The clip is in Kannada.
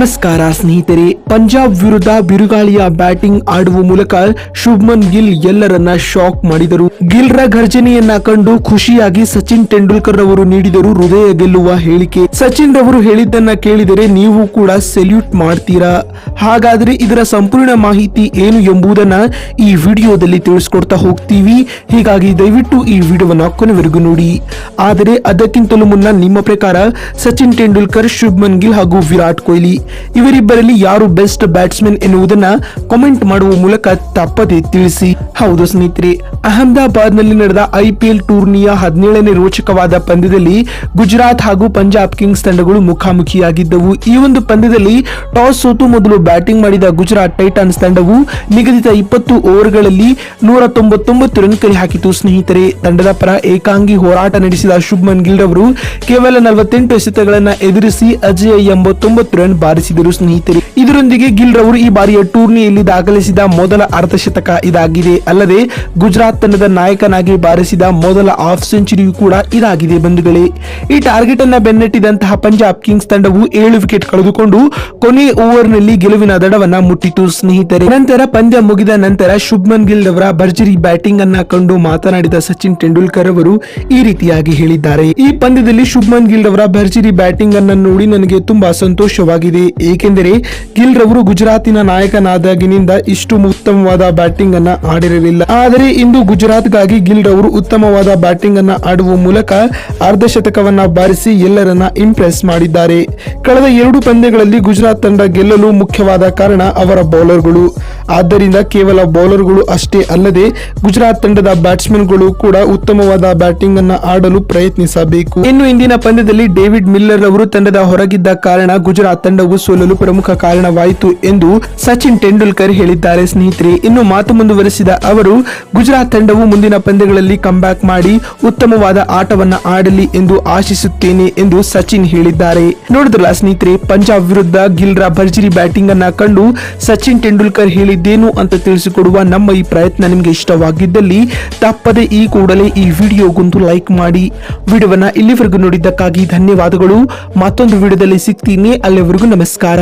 ನಮಸ್ಕಾರ ಸ್ನೇಹಿತರೆ, ಪಂಜಾಬ್ ವಿರುದ್ಧ ಬಿರುಗಾಳಿಯ ಬ್ಯಾಟಿಂಗ್ ಆಡುವ ಮೂಲಕ ಶುಭ್ಮನ್ ಗಿಲ್ ಎಲ್ಲರನ್ನ ಶಾಕ್ ಮಾಡಿದರು. ಗಿಲ್ರ ಘರ್ಜನೆಯನ್ನ ಕಂಡು ಖುಷಿಯಾಗಿ ಸಚಿನ್ ತೆಂಡೂಲ್ಕರ್ ರವರು ನೀಡಿದರು ಹೃದಯ ಗೆಲ್ಲುವ ಹೇಳಿಕೆ. ಸಚಿನ್ ರವರು ಹೇಳಿದ್ದನ್ನ ಕೇಳಿದರೆ ನೀವು ಕೂಡ ಸೆಲ್ಯೂಟ್ ಮಾಡ್ತೀರಾ? ಹಾಗಾದ್ರೆ ಇದರ ಸಂಪೂರ್ಣ ಮಾಹಿತಿ ಏನು ಎಂಬುದನ್ನ ಈ ವಿಡಿಯೋದಲ್ಲಿ ತಿಳಿಸ್ಕೊಡ್ತಾ ಹೋಗ್ತೀವಿ. ಹೀಗಾಗಿ ದಯವಿಟ್ಟು ಈ ವಿಡಿಯೋವನ್ನ ಕೊನೆವರೆಗೂ ನೋಡಿ. ಆದರೆ ಅದಕ್ಕಿಂತಲೂ ಮುನ್ನ ನಿಮ್ಮ ಪ್ರಕಾರ ಸಚಿನ್ ತೆಂಡೂಲ್ಕರ್, ಶುಭ್ಮನ್ ಗಿಲ್ ಹಾಗೂ ವಿರಾಟ್ ಕೊಹ್ಲಿ ಇವರಿಬ್ಬರಲ್ಲಿ ಯಾರು ಬೆಸ್ಟ್ ಬ್ಯಾಟ್ಸ್ಮನ್ ಎನ್ನುವುದನ್ನ ಕಾಮೆಂಟ್ ಮಾಡುವ ಮೂಲಕ ತಪ್ಪದೆ ತಿಳಿಸಿ. ಹೌದು ಸ್ನೇಹಿತರೆ ಅಹಮದಾಬಾದ್ನಲ್ಲಿ ನಡೆದ ಐಪಿಎಲ್ ಟೂರ್ನಿಯ ಹದಿನೇಳನೇ ರೋಚಕವಾದ ಪಂದ್ಯದಲ್ಲಿ ಗುಜರಾತ್ ಹಾಗೂ ಪಂಜಾಬ್ ಕಿಂಗ್ಸ್ ತಂಡಗಳು ಮುಖಾಮುಖಿಯಾಗಿದ್ದವು. ಈ ಒಂದು ಪಂದ್ಯದಲ್ಲಿ ಟಾಸ್ ಸೋತು ಮೊದಲು ಬ್ಯಾಟಿಂಗ್ ಮಾಡಿದ ಗುಜರಾತ್ ಟೈಟನ್ಸ್ ತಂಡವು ನಿಗದಿತ ಇಪ್ಪತ್ತು ಓವರ್ಗಳಲ್ಲಿ ನೂರ ತೊಂಬತ್ತೊಂಬತ್ತು ರನ್ ಕೈ ಹಾಕಿತು ಸ್ನೇಹಿತರೆ. ತಂಡದ ಪರ ಏಕಾಂಗಿ ಹೋರಾಟ ನಡೆಸಿದ ಶುಭ್ಮನ್ ಗಿಲ್ ಅವರು ಕೇವಲ ನಲವತ್ತೆಂಟು ಎಸೆತಗಳನ್ನು ಎದುರಿಸಿ ಅಜಯ್ ಎಂಬತ್ತೊಂಬತ್ತು ರನ್ ಬಾರಿಸಿದರು ಸ್ನೇಹಿತರೆ, ಇದರೊಂದಿಗೆ ಗಿಲ್ ರವರು ಈ ಬಾರಿಯ ಟೂರ್ನಿಯಲ್ಲಿ ದಾಖಲಿಸಿದ ಮೊದಲ ಅರ್ಧಶತಕ ಇದಾಗಿದೆ. ಅಲ್ಲದೆ, ಗುಜರಾತ್ ತಂಡದ ನಾಯಕನಾಗಿ ಬಾರಿಸಿದ ಮೊದಲ ಆಫ್ ಸೆಂಚುರಿಯೂ ಕೂಡ ಇದಾಗಿದೆ ಬಂಧುಗಳೇ. ಈ ಟಾರ್ಗೆಟ್ ಅನ್ನ ಬೆನ್ನಟ್ಟಿದಂತಹ ಪಂಜಾಬ್ ಕಿಂಗ್ಸ್ ತಂಡವು ಏಳು ವಿಕೆಟ್ ಕಳೆದುಕೊಂಡು ಕೊನೆ ಓವರ್ನಲ್ಲಿ ಗೆಲುವಿನ ದಡವನ್ನ ಮುಟ್ಟಿತು ಸ್ನೇಹಿತರೆ. ನಂತರ ಪಂದ್ಯ ಮುಗಿದ ನಂತರ ಶುಭ್ಮನ್ ಗಿಲ್ ಅವರ ಭರ್ಜರಿ ಬ್ಯಾಟಿಂಗ್ ಅನ್ನ ಕಂಡು ಮಾತನಾಡಿದ ಸಚಿನ್ ತೆಂಡೂಲ್ಕರ್ ಅವರು ಈ ರೀತಿಯಾಗಿ ಹೇಳಿದ್ದಾರೆ. ಈ ಪಂದ್ಯದಲ್ಲಿ ಶುಭ್ಮನ್ ಗಿಲ್ ಅವರ ಭರ್ಜರಿ ಬ್ಯಾಟಿಂಗ್ ಅನ್ನ ನೋಡಿ ನನಗೆ ತುಂಬಾ ಸಂತೋಷವಾಗಿದೆ. ಏಕೆಂದರೆ ಗಿಲ್ ರವರು ಗುಜರಾತಿನ ನಾಯಕನಾದಾಗಿನಿಂದ ಇಷ್ಟು ಉತ್ತಮವಾದ ಬ್ಯಾಟಿಂಗ್ ಅನ್ನ ಆಡಿರಲಿಲ್ಲ. ಆದರೆ ಇಂದು ಗುಜರಾತ್ಗಾಗಿ ಗಿಲ್ ರವರು ಉತ್ತಮವಾದ ಬ್ಯಾಟಿಂಗ್ ಅನ್ನ ಆಡುವ ಮೂಲಕ ಅರ್ಧಶತಕವನ್ನ ಬಾರಿಸಿ ಎಲ್ಲರನ್ನ ಇಂಪ್ರೆಸ್ ಮಾಡಿದ್ದಾರೆ. ಕಳೆದ ಎರಡು ಪಂದ್ಯಗಳಲ್ಲಿ ಗುಜರಾತ್ ತಂಡ ಗೆಲ್ಲಲು ಮುಖ್ಯವಾದ ಕಾರಣ ಅವರ ಬೌಲರ್ಗಳು ಆದ್ದರಿಂದ ಕೇವಲ ಬೌಲರ್ಗಳು ಅಷ್ಟೇ ಅಲ್ಲದೆ ಗುಜರಾತ್ ತಂಡದ ಬ್ಯಾಟ್ಸ್ಮನ್ಗಳು ಕೂಡ ಉತ್ತಮವಾದ ಬ್ಯಾಟಿಂಗ್ ಅನ್ನ ಆಡಲು ಪ್ರಯತ್ನಿಸಬೇಕು. ಇನ್ನು ಇಂದಿನ ಪಂದ್ಯದಲ್ಲಿ ಡೇವಿಡ್ ಮಿಲ್ಲರ್ ಅವರು ತಂಡದ ಹೊರಗಿದ್ದ ಕಾರಣ ಗುಜರಾತ್ ತಂಡವು ಸೋಲಲು ಪ್ರಮುಖ ಕಾರಣವಾಯಿತು ಎಂದು ಸಚಿನ್ ತೆಂಡೂಲ್ಕರ್ ಹೇಳಿದ್ದಾರೆ ಸ್ನೇಹಿತರೆ. ಇನ್ನು ಮಾತು ಮುಂದುವರೆಸಿದ ಅವರು, ಗುಜರಾತ್ ತಂಡವು ಮುಂದಿನ ಪಂದ್ಯಗಳಲ್ಲಿ ಕಂಬ್ಯಾಕ್ ಮಾಡಿ ಉತ್ತಮವಾದ ಆಟವನ್ನು ಆಡಲಿ ಎಂದು ಆಶಿಸುತ್ತೇನೆ ಎಂದು ಸಚಿನ್ ಹೇಳಿದ್ದಾರೆ. ನೋಡಿದ್ರಲ್ಲ ಸ್ನೇಹಿತರೆ, ಪಂಜಾಬ್ ವಿರುದ್ಧ ಗಿಲ್ರ ಭರ್ಜರಿ ಬ್ಯಾಟಿಂಗ್ ಅನ್ನ ಕಂಡು ಸಚಿನ್ ತೆಂಡೂಲ್ಕರ್ ಹೇಳಿದ್ದೇನು ಅಂತ ತಿಳಿಸಿಕೊಡುವ ನಮ್ಮ ಈ ಪ್ರಯತ್ನ ನಿಮಗೆ ಇಷ್ಟವಾಗಿದ್ದಲ್ಲಿ ತಪ್ಪದೆ ಈ ಕೂಡಲೇ ಈ ವಿಡಿಯೋಗೊಂದು ಲೈಕ್ ಮಾಡಿ. ವಿಡಿಯೋವನ್ನ ಇಲ್ಲಿವರೆಗೂ ನೋಡಿದ್ದಕ್ಕಾಗಿ ಧನ್ಯವಾದಗಳು. ಮತ್ತೊಂದು ವಿಡಿಯೋದಲ್ಲಿ ಸಿಗ್ತೀನಿ. ಅಲ್ಲಿವರೆಗೂ ನಮಸ್ಕಾರ.